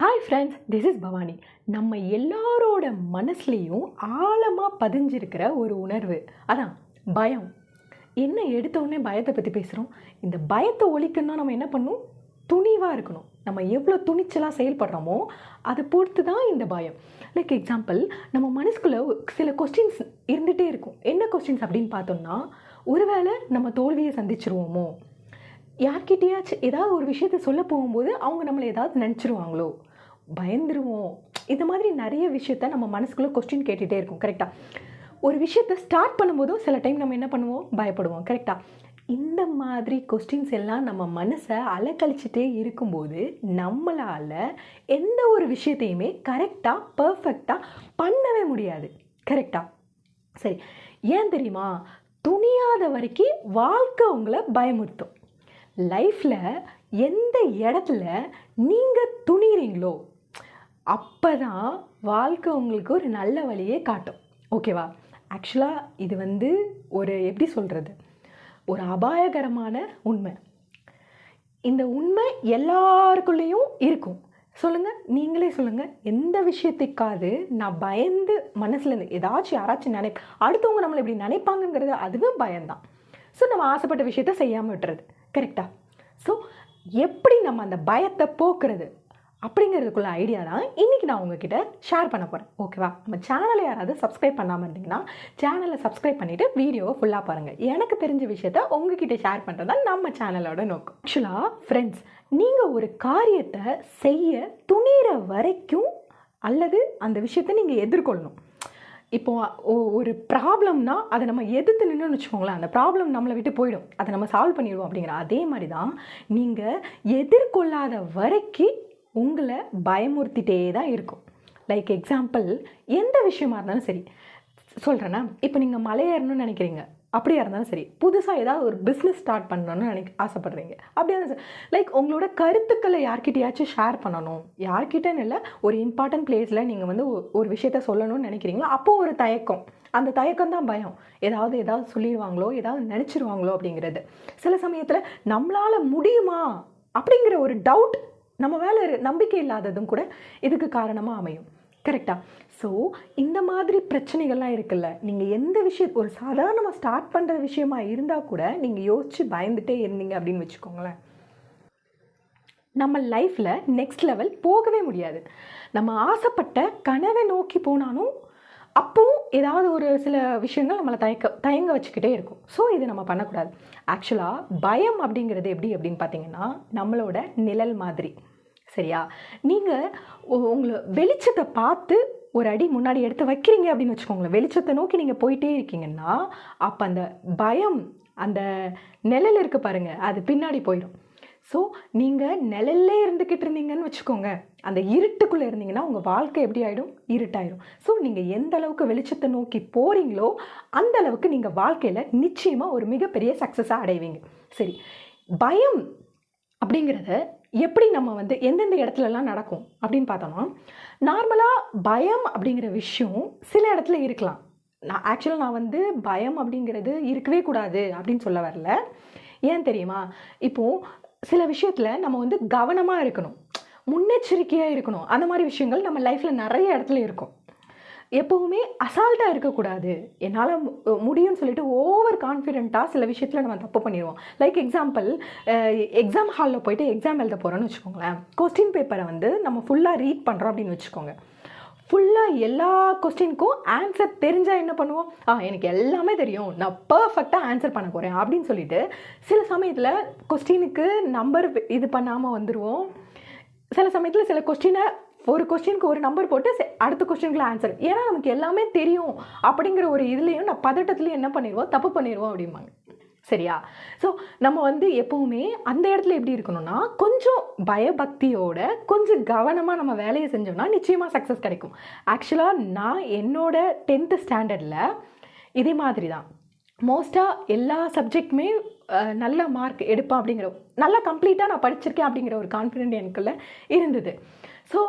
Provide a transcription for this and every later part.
Hi friends this is Bhavani நம்ம எல்லாரோட மனசுலேயும் ஆழமாக பதிஞ்சிருக்கிற ஒரு உணர்வு. அதான் பயம். என்ன எடுத்தோடனே பயத்தை பற்றி பேசுகிறோம் இந்த பயத்தை ஒழிக்கணும்னா நம்ம என்ன பண்ணணும் துணிவாக இருக்கணும். நம்ம எவ்வளோ துணிச்சலாக செயல்படுறோமோ அதை பொறுத்து தான் இந்த பயம். லைக் எக்ஸாம்பிள் நம்ம மனசுக்குள்ளே சில கொஸ்டின்ஸ் இருந்துகிட்டே இருக்கும். என்ன கொஸ்டின்ஸ் அப்படின்னு பார்த்தோம்னா ஒருவேளை நம்ம தோல்வியை சந்திச்சிருவோமோ? யார்கிட்டயாச்சும் ஏதாவது ஒரு விஷயத்த சொல்ல போகும்போது அவங்க நம்மளை ஏதாவது நினச்சிருவாங்களோ? பயந்துருவோம். இந்த மாதிரி நிறைய விஷயத்த நம்ம மனசுக்குள்ளே கொஸ்டின் கேட்டுகிட்டே இருக்கும் கரெக்டாக ஒரு விஷயத்த ஸ்டார்ட் பண்ணும்போதும் சில டைம் நம்ம என்ன பண்ணுவோம்? பயப்படுவோம் கரெக்டாக இந்த மாதிரி கொஸ்டின்ஸ் எல்லாம் நம்ம மனசை அலக்கழிச்சிட்டே இருக்கும்போது நம்மளால் எந்த ஒரு விஷயத்தையுமே கரெக்டாக பர்ஃபெக்டாக பண்ணவே முடியாது கரெக்டாக சரி. ஏன் தெரியுமா? துணியாத வரைக்கும் வாழ்க்கை உங்களை பயமுறுத்தும். லைஃப்பில் எந்த இடத்துல நீங்கள் துணிகிறீங்களோ அப்போ தான் வாழ்க்கை உங்களுக்கு ஒரு நல்ல வழியே காட்டும். ஓகேவா ஆக்சுவலாக இது வந்து ஒரு எப்படி சொல்கிறது ஒரு அபாயகரமான உண்மை. இந்த உண்மை எல்லாருக்குள்ளேயும் இருக்கும். சொல்லுங்கள் நீங்களே சொல்லுங்கள் எந்த விஷயத்துக்காவது நான் பயந்து மனசில் இருந்து ஏதாச்சும் யாராச்சும் நினை அடுத்தவங்க நம்மளை இப்படி நினைப்பாங்கங்கிறது அதுவும் பயம்தான். ஸோ நம்ம ஆசைப்பட்ட விஷயத்த செய்யாமல் விட்டுறது. கரெக்டாக ஸோ எப்படி நம்ம அந்த பயத்தை போக்குறது? அப்படிங்கிறதுக்குள்ள ஐடியா தான் இன்றைக்கி நான் உங்ககிட்ட ஷேர் பண்ண போகிறேன் ஓகேவா நம்ம சேனலை யாராவது சப்ஸ்கிரைப் பண்ணாமல் இருந்தீங்கன்னா சேனலை சப்ஸ்கிரைப் பண்ணிவிட்டு வீடியோவை ஃபுல்லாக பாருங்கள் எனக்கு தெரிஞ்ச விஷயத்த உங்ககிட்ட ஷேர் பண்ணுறது தான் நம்ம சேனலோட நோக்கம். ஆக்சுவலாக ஃப்ரெண்ட்ஸ் நீங்கள் ஒரு காரியத்தை செய்ய துணிகிற வரைக்கும் அல்லது அந்த விஷயத்தை நீங்கள் எதிர்கொள்ளணும். இப்போது ஒரு ப்ராப்ளம்னா அதை நம்ம எதிர்த்து நின்றுன்னு வச்சுக்கோங்களேன். அந்த ப்ராப்ளம் நம்மளை விட்டு போயிடும். அதை நம்ம சால்வ் பண்ணிடுவோம் அப்படிங்கிற அதே மாதிரி தான் நீங்கள் எதிர்கொள்ளாத வரைக்கும் உங்களை பயமுறுத்திட்டே தான் இருக்கும். லைக் எக்ஸாம்பிள் எந்த விஷயமா இருந்தாலும் சரி. சொல்கிறேன்னா இப்போ நீங்கள் மலையேறணும்னு நினைக்கிறீங்க. அப்படியா இருந்தாலும் சரி புதுசாக ஏதாவது ஒரு பிஸ்னஸ் ஸ்டார்ட் பண்ணணும்னு நினைக்க ஆசைப்பட்றீங்க. அப்படியா இருந்தாலும் லைக் உங்களோட கருத்துக்களை யார்கிட்டயாச்சும் ஷேர் பண்ணணும். யார்கிட்டன்னு இல்லை ஒரு இம்பார்ட்டன்ட் பிளேஸில் நீங்கள் வந்து ஒரு விஷயத்த சொல்லணும்னு நினைக்கிறீங்களோ அப்போது ஒரு தயக்கம். அந்த தயக்கம் தான் பயம். ஏதாவது ஏதாவது சொல்லிடுவாங்களோ ஏதாவது நினச்சிருவாங்களோ அப்படிங்கிறது. சில சமயத்தில் நம்மளால் முடியுமா அப்படிங்கிற ஒரு டவுட் நம்ம மேலே நம்பிக்கை இல்லாததும் கூட இதுக்கு காரணமாக அமையும். கரெக்டாக ஸோ இந்த மாதிரி பிரச்சனைகள்லாம் இருக்குல்ல. நீங்கள் எந்த விஷயம் ஒரு சாதாரணமாக ஸ்டார்ட் பண்ணுற விஷயமா இருந்தால் கூட நீங்கள் யோசித்து பயந்துட்டே இருந்தீங்க அப்படின்னு வச்சுக்கோங்களேன். நம்ம லைஃப்பில் நெக்ஸ்ட் லெவல் போகவே முடியாது. நம்ம ஆசைப்பட்ட கனவை நோக்கி போனாலும் அப்பவும் ஏதாவது ஒரு சில விஷயங்கள் நம்மளை தயக்க தயங்க வச்சுக்கிட்டே இருக்கும். ஸோ இது நம்ம பண்ணக்கூடாது. ஆக்சுவலாக பயம் அப்படிங்கிறது எப்படி அப்படின்னு பார்த்தீங்கன்னா நம்மளோட நிழல் மாதிரி. சரியா? நீங்கள் உங்களை வெளிச்சத்தை பார்த்து ஒரு அடி முன்னாடி எடுத்து வைக்கிறீங்க அப்படின்னு வச்சுக்கோங்களேன். வெளிச்சத்தை நோக்கி நீங்கள் போயிட்டே இருக்கீங்கன்னா அப்போ அந்த பயம் அந்த நிழல் இருக்கு பாருங்கள் அது பின்னாடி போயிடும். ஸோ நீங்கள் நிழல்லே இருந்துக்கிட்டு இருந்தீங்கன்னு வச்சுக்கோங்க. அந்த இருட்டுக்குள்ளே இருந்தீங்கன்னா உங்கள் வாழ்க்கை எப்படி ஆகிடும் இருட்டாயிடும் ஸோ நீங்கள் எந்த அளவுக்கு வெளிச்சத்தை நோக்கி போகிறீங்களோ அந்த அளவுக்கு நீங்கள் வாழ்க்கையில் நிச்சயமாக ஒரு மிகப்பெரிய சக்ஸஸாக அடைவீங்க. சரி. பயம் அப்படிங்கிறத எப்படி நம்ம வந்து எந்தெந்த இடத்துலலாம் நடக்கும் அப்படின்னு பார்த்தோம்னா நார்மலாக பயம் அப்படிங்கிற விஷயம் சில இடத்துல இருக்கலாம். நான் ஆக்சுவலாக நான் வந்து பயம் அப்படிங்கிறது இருக்கவே கூடாது அப்படின்னு சொல்ல வரல. ஏன் தெரியுமா? இப்போது சில விஷயத்தில் நம்ம வந்து கவனமாக இருக்கணும். முன்னெச்சரிக்கையாக இருக்கணும். அந்த மாதிரி விஷயங்கள் நம்ம லைஃப்பில் நிறைய இடத்துல இருக்கும். எப்போவுமே அசால்ட்டாக இருக்கக்கூடாது. என்னால் முடியும்னு சொல்லிட்டு ஓவர் கான்ஃபிடென்ட்டாக சில விஷயத்தில் நம்ம தப்பு பண்ணிடுவோம் லைக் எக்ஸாம்பிள் எக்ஸாம் ஹாலில் போயிட்டு எக்ஸாம் எழுத போகிறோன்னு வச்சுக்கோங்களேன். கொஸ்டின் பேப்பரை வந்து நம்ம ஃபுல்லாக ரீட் பண்ணுறோம் அப்படின்னு வச்சுக்கோங்க. ஃபுல்லாக எல்லா கொஸ்டினுக்கும் ஆன்சர் தெரிஞ்சால் என்ன பண்ணுவோம்? ஆ எனக்கு எல்லாமே தெரியும். நான் பர்ஃபெக்டாக ஆன்சர் பண்ண போகிறேன் அப்படின்னு சொல்லிட்டு சில சமயத்தில் கொஸ்டினுக்கு நம்பர் இது பண்ணாமல் வந்துடுவோம் சில சமயத்தில் சில கொஸ்டினை ஒரு கொஸ்டினுக்கு ஒரு நம்பர் போட்டு அடுத்த கொஸ்டினுக்குள்ள ஆன்சர் ஏன்னா நமக்கு எல்லாமே தெரியும் அப்படிங்கிற ஒரு இதுலேயும் நான் பதட்டத்துலேயும் என்ன பண்ணிடுவோம் தப்பு பண்ணிடுவோம் அப்படிம்பாங்க. சரியா? ஸோ நம்ம வந்து எப்போவுமே அந்த இடத்துல எப்படி இருக்கணும்னா கொஞ்சம் பயபக்தியோட கொஞ்சம் கவனமாக நம்ம வேலையை செஞ்சோம்னா நிச்சயமாக சக்ஸஸ் கிடைக்கும். ஆக்சுவலாக நான் என்னோட டென்த்து ஸ்டாண்டர்டில் இதே மாதிரி தான் மோஸ்ட்டாக எல்லா சப்ஜெக்ட்டுமே நல்ல மார்க் எடுப்பேன் அப்படிங்கிற நல்லா கம்ப்ளீட்டாக நான் படிச்சிருக்கேன் அப்படிங்கிற ஒரு கான்ஃபிடென்ட் எனக்குள்ளே இருந்தது. ஸோ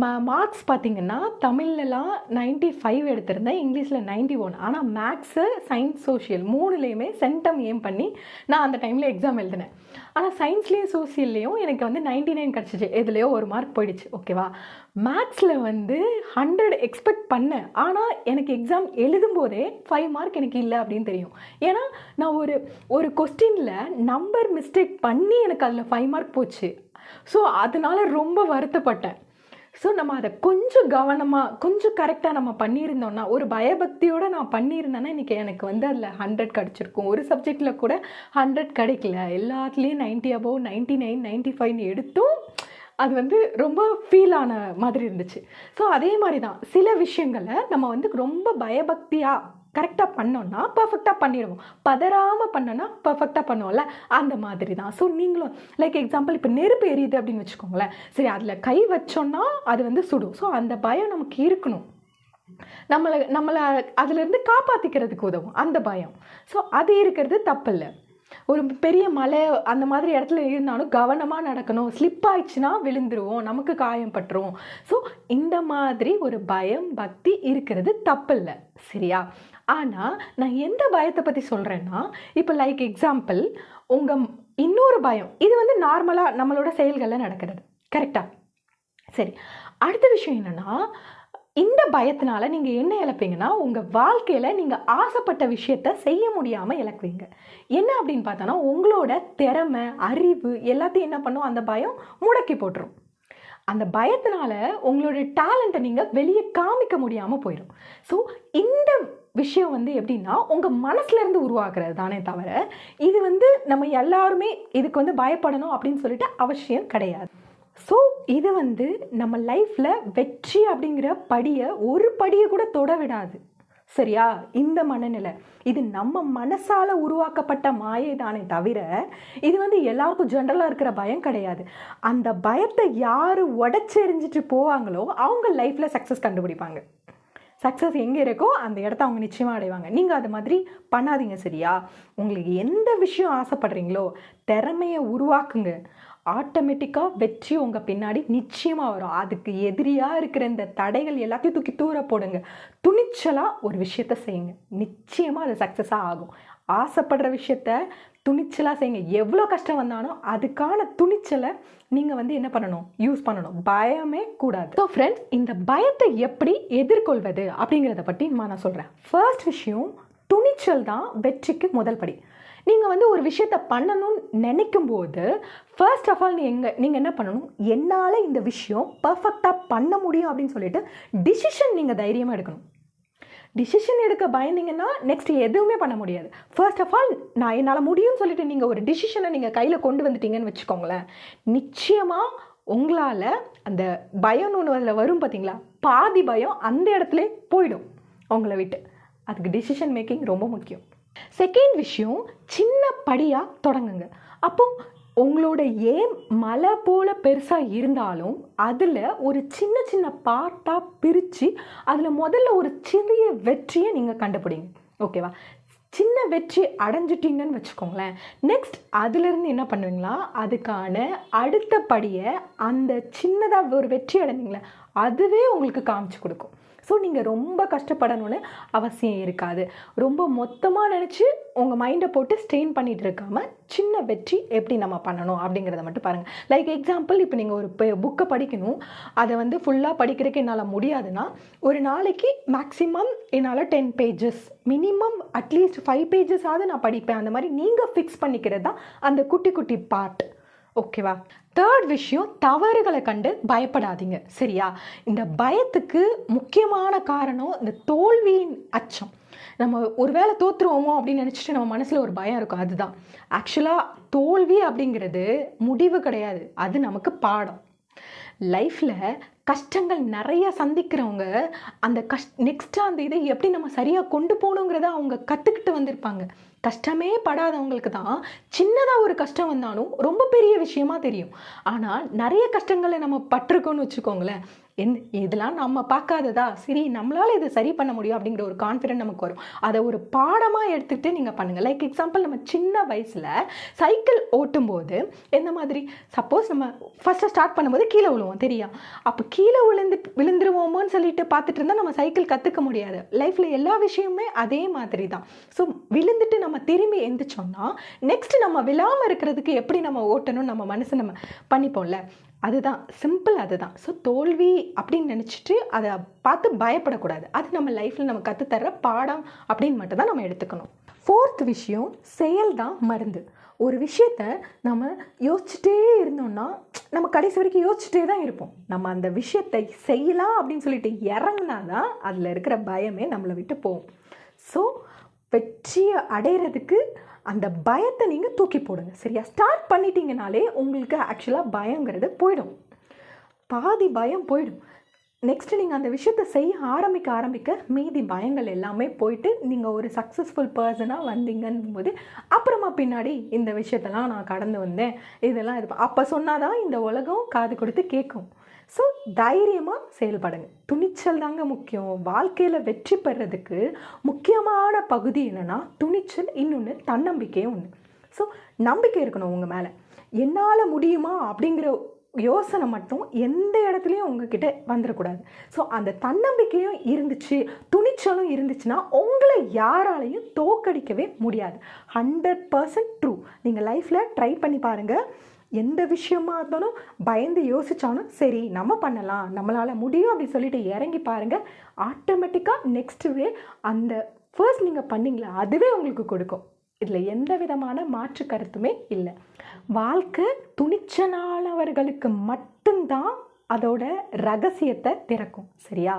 ம மார்க்ஸ் பார்த்தீங்கன்னா தமிழ்லலாம் நைன்ட்டி ஃபைவ் எடுத்திருந்தேன் இங்கிலீஷில் நைன்ட்டி ஒன் ஆனால் மேக்ஸு சயின்ஸ் சோஷியல் மூணுலேயுமே சென்டம் ஏம் பண்ணி நான் அந்த டைமில் எக்ஸாம் எழுதினேன். ஆனால் சயின்ஸ்லேயும் சோசியல்லையும் எனக்கு வந்து நைன்ட்டி நைன் கிடச்சிச்சு. எதுலேயோ ஒரு மார்க் போயிடுச்சு. ஓகேவா மேக்ஸில் வந்து ஹண்ட்ரட் எக்ஸ்பெக்ட் பண்ணேன். ஆனால் எனக்கு எக்ஸாம் எழுதும்போதே ஃபைவ் மார்க் எனக்கு இல்லை அப்படின்னு தெரியும். ஏன்னா நான் ஒரு ஒரு கொஸ்டினில் நம்பர் மிஸ்டேக் பண்ணி எனக்கு அதில் ஃபைவ் மார்க் போச்சு. ஸோ அதனால ரொம்ப வருத்தப்பட்டேன். ஸோ நம்ம அதை கொஞ்சம் கவனமாக கொஞ்சம் கரெக்டாக நம்ம பண்ணியிருந்தோம்னா ஒரு பயபக்தியோடு நான் பண்ணியிருந்தேன்னா இன்றைக்கி எனக்கு வந்து அதில் ஹண்ட்ரட் கிடச்சிருக்கும். ஒரு சப்ஜெக்டில் கூட ஹண்ட்ரட் கிடைக்கல. எல்லாத்துலேயும் ninety above ninety nine ninety ஃபைவ்னு எடுத்தும் அது வந்து ரொம்ப ஃபீல் ஆன மாதிரி இருந்துச்சு. ஸோ அதே மாதிரி தான் சில விஷயங்களை நம்ம வந்து ரொம்ப பயபக்தியாக கரெக்டாக பண்ணோன்னா பர்ஃபெக்டாக பண்ணிடுவோம். பதறாமல் பண்ணோன்னா பர்ஃபெக்டாக பண்ணுவோம்ல. அந்த மாதிரி தான். ஸோ நீங்களும் லைக் எக்ஸாம்பிள் இப்போ நெருப்பு எரியுது அப்படின்னு வச்சுக்கோங்களேன். சரி அதில் கை வச்சோன்னா அது வந்து சுடும். ஸோ அந்த பயம் நமக்கு இருக்கணும். நம்மளை நம்மளை அதுலேருந்து காப்பாற்றிக்கிறதுக்கு உதவும். அந்த பயம். ஸோ அது இருக்கிறது தப்பில்லை. ஒரு பெரிய மலை அந்த மாதிரி இடத்துல இருந்தாலும் கவனமாக நடக்கணும். ஸ்லிப் ஆயிடுச்சுன்னா விழுந்துருவோம். நமக்கு காயம் பட்டுரும். ஸோ இந்த மாதிரி ஒரு பயம் பக்தி இருக்கிறது தப்பில்லை. சரியா? ஆனால் நான் எந்த பயத்தை பற்றி சொல்கிறேன்னா இப்போ லைக் எக்ஸாம்பிள் உங்கள் இன்னொரு பயம். இது வந்து நார்மலாக நம்மளோட செயல்களில் நடக்கிறது. கரெக்டாக சரி. அடுத்த விஷயம் என்னென்னா இந்த பயத்தினால நீங்கள் என்ன இழப்பீங்கன்னா உங்கள் வாழ்க்கையில் நீங்கள் ஆசைப்பட்ட விஷயத்த செய்ய முடியாமல் இழக்குவீங்க. என்ன அப்படின்னு பார்த்தோன்னா உங்களோட திறமை அறிவு எல்லாத்தையும் என்ன பண்ணும்? அந்த பயம் முடக்கி போட்டுரும். அந்த பயத்தினால உங்களோட டேலண்ட்டை நீங்கள் வெளியே காமிக்க முடியாமல் போயிடும் ஸோ இந்த விஷயம் வந்து எப்படின்னா உங்கள் மனசுலேருந்து உருவாக்குறது தானே தவிர இது வந்து நம்ம எல்லாருமே இதுக்கு வந்து பயப்படணும் அப்படின்னு சொல்லிட்டு அவசியம் கிடையாது. ஸோ இது வந்து நம்ம லைஃப்பில் வெற்றி அப்படிங்கிற படியை ஒரு படியை கூட தொட விடாது. சரியா? இந்த மனநிலை. இது நம்ம மனசால் உருவாக்கப்பட்ட மாயை தானே தவிர இது வந்து எல்லாருக்கும் ஜென்ரலாக இருக்கிற பயம் கிடையாது. அந்த பயத்தை யார் உடச்செறிஞ்சிட்டு போவாங்களோ அவங்க லைஃப்பில் சக்ஸஸ் கண்டுபிடிப்பாங்க. சக்ஸஸ் எங்கே இருக்கோ அந்த இடத்த அவங்க நிச்சயமாக அடைவாங்க. நீங்கள் அது மாதிரி பண்ணாதீங்க சரியா? உங்களுக்கு எந்த விஷயம் ஆசைப்படுறீங்களோ திறமையை உருவாக்குங்க. ஆட்டோமேட்டிக்காக வெற்றி உங்கள் பின்னாடி நிச்சயமாக வரும். அதுக்கு எதிரியாக இருக்கிற இந்த தடைகள் எல்லாத்தையும் தூக்கி தூர போடுங்க. துணிச்சலாக ஒரு விஷயத்த செய்யுங்க. நிச்சயமாக அது சக்ஸஸாக ஆகும். ஆசைப்படுற விஷயத்த துணிச்சலாக செய்யுங்க. எவ்வளோ கஷ்டம் வந்தாலும் அதுக்கான துணிச்சலை நீங்கள் வந்து என்ன பண்ணணும்? யூஸ் பண்ணணும். பயமே கூடாது. ஸோ ஃப்ரெண்ட்ஸ் இந்த பயத்தை எப்படி எதிர்கொள்வது அப்படிங்கிறத பற்றி நான் சொல்கிறேன் ஃபர்ஸ்ட் விஷயம் துணிச்சல் தான் வெற்றிக்கு முதல் படி. நீங்கள் வந்து ஒரு விஷயத்தை பண்ணணும்னு நினைக்கும் போது ஃபர்ஸ்ட் ஆஃப் ஆல் நீங்கள் நீங்கள் என்ன பண்ணணும்? என்னால் இந்த விஷயம் பர்ஃபெக்டாக பண்ண முடியும் அப்படின்னு சொல்லிட்டு டிசிஷன் நீங்கள் தைரியமாக எடுக்கணும். டிசிஷன் எடுக்க பயந்தீங்கன்னா நெக்ஸ்ட் எதுவுமே பண்ண முடியாது. ஃபர்ஸ்ட் ஆஃப் ஆல் நான் என்னால் முடியும்னு சொல்லிட்டு நீங்கள் ஒரு டிசிஷனை நீங்கள் கையில் கொண்டு வந்துட்டீங்கன்னு வச்சுக்கோங்களேன். நிச்சயமாக உங்களால் அந்த பயம்னு ஒன்று அதில் வரும் பார்த்தீங்களா பாதி பயம் அந்த இடத்துல போயிடும் உங்களை விட்டு. அதுக்கு டிசிஷன் மேக்கிங் ரொம்ப முக்கியம். செகண்ட் விஷயம் சின்ன படியாக தொடங்குங்க. அப்போ உங்களோட ஏம் மலை போல் பெருசாக இருந்தாலும் அதில் ஒரு சின்ன சின்ன பார்ட்டாக பிரித்து அதில் முதல்ல ஒரு சிறிய வெற்றியை நீங்கள் கண்டுபிடிங்க. ஓகேவா சின்ன வெற்றி அடைஞ்சிட்டிங்கன்னு வச்சுக்கோங்களேன். நெக்ஸ்ட் அதுலேருந்து என்ன பண்ணுவீங்களா? அதுக்கான அடுத்த படியை அந்த சின்னதாக ஒரு வெற்றி அடைந்தீங்களே அதுவே உங்களுக்கு காமிச்சு கொடுக்கும். ஸோ நீங்கள் ரொம்ப கஷ்டப்படணும்னு அவசியம் இருக்காது. ரொம்ப மொத்தமாக நினச்சி உங்கள் மைண்டை போட்டு ஸ்ட்ரெயின் பண்ணிகிட்டு இருக்காமல் சின்ன வெற்றி எப்படி நம்ம பண்ணணும் அப்படிங்கிறத மட்டும் பாருங்கள் லைக் எக்ஸாம்பிள் இப்போ நீங்கள் ஒரு புக்கை படிக்கணும். அதை வந்து ஃபுல்லாக படிக்கிறதுக்கு என்னால் முடியாதுன்னா ஒரு நாளைக்கு மேக்ஸிமம் என்னால் ten pages minimum at least five பேஜஸாவது நான் படிப்பேன். அந்த மாதிரி நீங்கள் ஃபிக்ஸ் பண்ணிக்கிறது தான் அந்த குட்டி குட்டி பார்ட் ஓகேவா தேர்ட் விஷயம் தவறுகளை கண்டு பயப்படாதீங்க. சரியா? இந்த பயத்துக்கு முக்கியமான காரணம் இந்த தோல்வியின் அச்சம். நம்ம ஒரு வேளை தோற்றுருவோமோ அப்படின்னு நினச்சிட்டு நம்ம மனசில் ஒரு பயம் இருக்கும். அதுதான். ஆக்சுவலாக தோல்வி அப்படிங்கிறது முடிவு கிடையாது. அது நமக்கு பாடம். லைஃப்பில் கஷ்டங்கள் நிறைய சந்திக்கிறவங்க அந்த கஷ் நெக்ஸ்ட்டு அந்த இதை எப்படி நம்ம சரியாக கொண்டு போகணுங்கிறத அவங்க கற்றுக்கிட்டு வந்திருப்பாங்க. கஷ்டமே படாதவங்களுக்கு தான் சின்னதாக ஒரு கஷ்டம் வந்தாலும் ரொம்ப பெரிய விஷயமா தெரியும். ஆனால் நிறைய கஷ்டங்களை நம்ம பட்டிருக்கோம்னு வச்சுக்கோங்களேன். என் இதெல்லாம் நம்ம பார்க்காததா? சரி நம்மளால் இதை சரி பண்ண முடியும் அப்படிங்கிற ஒரு கான்ஃபிடென்ட் நமக்கு வரும். அதை ஒரு பாடமாக எடுத்துகிட்டு நீங்கள் பண்ணுங்கள் லைக் எக்ஸாம்பிள் நம்ம சின்ன வயசில் சைக்கிள் ஓட்டும்போது எந்த மாதிரி? சப்போஸ் நம்ம ஃபஸ்ட்டு ஸ்டார்ட் பண்ணும்போது கீழே விழுவோம் தெரியும் அப்போ கீழே விழுந்து விழுந்துருவோமோன்னு சொல்லிட்டு பார்த்துட்டு இருந்தால் நம்ம சைக்கிள் கற்றுக்க முடியாது. லைஃப்பில் எல்லா விஷயமுமே அதே மாதிரி தான் ஸோ விழுந்துட்டு நம்ம திரும்பி எந்திரிச்சோம்னா நெக்ஸ்ட் நம்ம விழாமல் இருக்கிறதுக்கு எப்படி நம்ம ஓட்டணும் நம்ம மனசை நம்ம பண்ணிப்போம்ல? அதுதான் சிம்பிள் அதுதான். ஸோ தோல்வி அப்படின்னு நினச்சிட்டு அதை பார்த்து பயப்படக்கூடாது. அது நம்ம லைஃப்பில் நம்ம கற்றுத்தர்ற பாடம் அப்படின்னு மட்டும் தான் நம்ம எடுத்துக்கணும். ஃபோர்த் விஷயம் செயல் தான் மருந்து. ஒரு விஷயத்த நம்ம யோசிச்சுட்டே இருந்தோம்னா நம்ம கடைசி வரைக்கும் யோசிச்சுட்டே தான் இருப்போம். நம்ம அந்த விஷயத்தை செய்யலாம் அப்படின்னு சொல்லிட்டு இறங்கினா தான் அதில் இருக்கிற பயமே நம்மளை விட்டு போகும். ஸோ வெற்றியை அடையிறதுக்கு அந்த பயத்தை நீங்கள் தூக்கி போடுங்க. சரியா? ஸ்டார்ட் பண்ணிட்டீங்கனாலே உங்களுக்கு ஆக்சுவலாக பயங்கிறது போயிடும். பாதி பயம் போயிடும். நெக்ஸ்ட்டு நீங்கள் அந்த விஷயத்தை செய்ய ஆரம்பிக்க ஆரம்பிக்க மீதி பயங்கள் எல்லாமே போயிட்டு நீங்கள் ஒரு சக்ஸஸ்ஃபுல் பர்சனாக வந்தீங்கன்னும் போது அப்புறமா பின்னாடி இந்த விஷயத்தெல்லாம் நான் கடந்து வந்தேன். இதெல்லாம் இது அப்போ சொன்னால் தான் இந்த உலகம் காது கொடுத்து கேட்கும். ஸோ தைரியமாக செயல்படுங்க. துணிச்சல் தாங்க முக்கியம். வாழ்க்கையில் வெற்றி பெறதுக்கு முக்கியமான பகுதி என்னென்னா துணிச்சல் இன்னொன்று தன்னம்பிக்கையும் ஒன்று ஸோ நம்பிக்கை இருக்கணும் உங்கள் மேலே. என்னால் முடியுமா அப்படிங்கிற யோசனை மட்டும் எந்த இடத்துலையும் உங்ககிட்ட வந்துடக்கூடாது ஸோ அந்த தன்னம்பிக்கையும் இருந்துச்சு துணிச்சலும் இருந்துச்சுன்னா உங்களை யாராலையும் தோக்கடிக்கவே முடியாது. ஹண்ட்ரட் பர்சன்ட் ட்ரூ நீங்கள் லைஃப்பில் ட்ரை பண்ணி பாருங்கள் எந்த விஷயமா இருந்தாலும் பயந்து யோசித்தாலும் சரி நம்ம பண்ணலாம். நம்மளால் முடியும் அப்படின்னு சொல்லிட்டு இறங்கி பாருங்கள் ஆட்டோமேட்டிக்காக நெக்ஸ்ட் வே அந்த ஃபர்ஸ்ட் நீங்கள் பண்ணீங்களா? அதுவே உங்களுக்கு கொடுக்கும். இதில் எந்த விதமான மாற்று கருத்துமே இல்லை. வாழ்க்கை துணிச்சலானவர்களுக்கு மட்டும்தான் அதோட ரகசியத்தை திறக்கும். சரியா?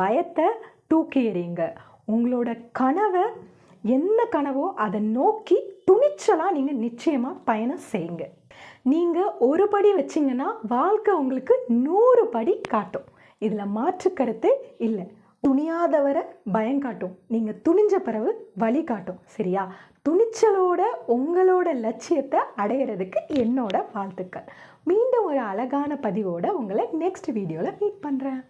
பயத்தை தூக்கி எறியுங்க. உங்களோட கனவை என்ன கனவோ அதை நோக்கி துணிச்சலாக நீங்கள் நிச்சயமாக பயணம் செய்யுங்க. நீங்கள் ஒரு படி வச்சிங்கன்னா வாழ்க்கை உங்களுக்கு நூறு படி காட்டும். இதில் மாற்று கருத்து இல்லை. துணியாதவரை பயம் காட்டும். நீங்கள் துணிஞ்ச பிறகு வழி காட்டும். சரியா? துணிச்சலோட உங்களோட லட்சியத்தை அடையிறதுக்கு என்னோட வாழ்த்துக்கள். மீண்டும் ஒரு அழகான பதிவோட உங்களை நெக்ஸ்ட் வீடியோவில் மீட் பண்ணுறேன்